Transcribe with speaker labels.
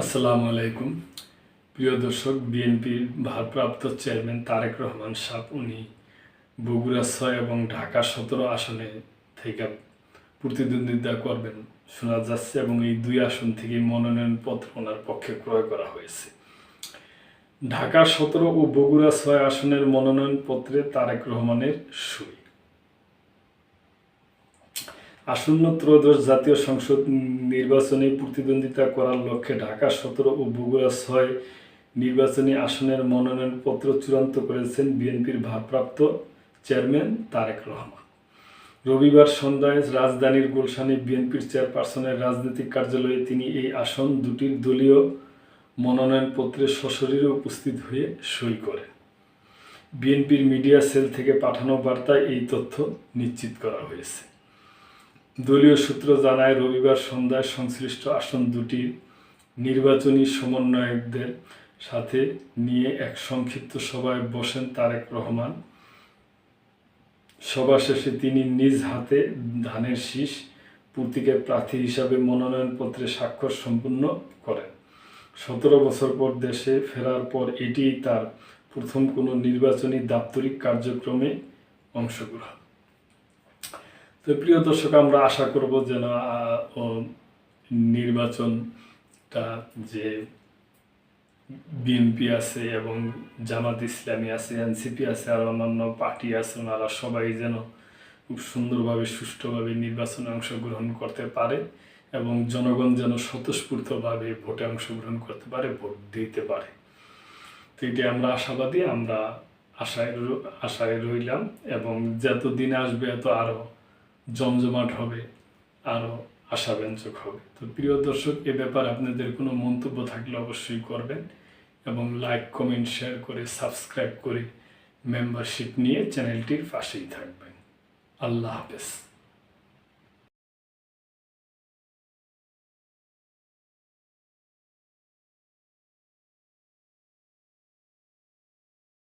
Speaker 1: আসসালামু আলাইকুম। প্রিয় দর্শক, বিএনপির ভারপ্রাপ্ত চেয়ারম্যান তারেক রহমান সাহ উনি বগুড়া ছয় এবং ঢাকা সতেরো আসনে থেকে প্রতিদ্বন্দ্বিতা করবেন শোনা যাচ্ছে এবং এই দুই আসন থেকে মনোনয়নপত্র ওনার পক্ষে ক্রয় করা হয়েছে। ঢাকা সতেরো ও বগুড়া ছয় আসনের মনোনয়নপত্রে তারেক রহমানের সই। আসন্ন ত্রয়োদশ জাতীয় সংসদ নির্বাচনে প্রতিদ্বন্দ্বিতা করার লক্ষ্যে ঢাকা সতেরো ও বগুড়া ছয় নির্বাচনী আসনের মনোনয়নপত্র চূড়ান্ত করেছেন বিএনপির ভারপ্রাপ্ত চেয়ারম্যান তারেক রহমান। রবিবার সন্ধ্যায় রাজধানীর গুলশানে বিএনপির চেয়ারপারসনের রাজনৈতিক কার্যালয়ে তিনি এই আসন দুটির দলীয় মনোনয়নপত্রে সশরীরে উপস্থিত হয়ে সই করেন। বিএনপির মিডিয়া সেল থেকে পাঠানো বার্তায় এই তথ্য নিশ্চিত করা হয়েছে। দলীয় সূত্র জানায়, রবিবার সন্ধ্যায় সংশ্লিষ্ট আসন দুটির নির্বাচনী সমন্বয়কদের সাথে নিয়ে এক সংক্ষিপ্ত সভায় বসেন তারেক রহমান। সভা শেষে তিনি নিজ হাতে ধানের শীষ প্রতীকের প্রার্থী হিসাবে মনোনয়নপত্রে স্বাক্ষর সম্পূর্ণ করেন। সতেরো বছর পর দেশে ফেরার পর এটিই তার প্রথম কোনো নির্বাচনী দাপ্তরিক কার্যক্রমে অংশগ্রহণ। তো প্রিয় দর্শক, আমরা আশা করব যেন নির্বাচনটা যে বিএনপি আছে এবং জামাত ইসলামী আছে, এনসিপি আছে, আর অন্যান্য পার্টি আছে, ওনারা সবাই যেন খুব সুন্দরভাবে, সুষ্ঠুভাবে নির্বাচনে অংশগ্রহণ করতে পারে এবং জনগণ যেন স্বতঃস্ফূর্তভাবে ভোটে অংশগ্রহণ করতে পারে, ভোট দিতে পারে। তো এটি আমরা আশাবাদী, আমরা আশায় আশায় রইলাম এবং যত দিন আসবে এত আরও জমজমাট হবে আরও আশাব্যঞ্জক হবে। তো প্রিয় দর্শক, এ ব্যাপারে আপনাদের কোনো মন্তব্য থাকলে অবশ্যই করবেন এবং লাইক কমেন্ট শেয়ার করে সাবস্ক্রাইব করে মেম্বারশিপ নিয়ে চ্যানেলটির পাশেই থাকবেন। আল্লাহ হাফেজ।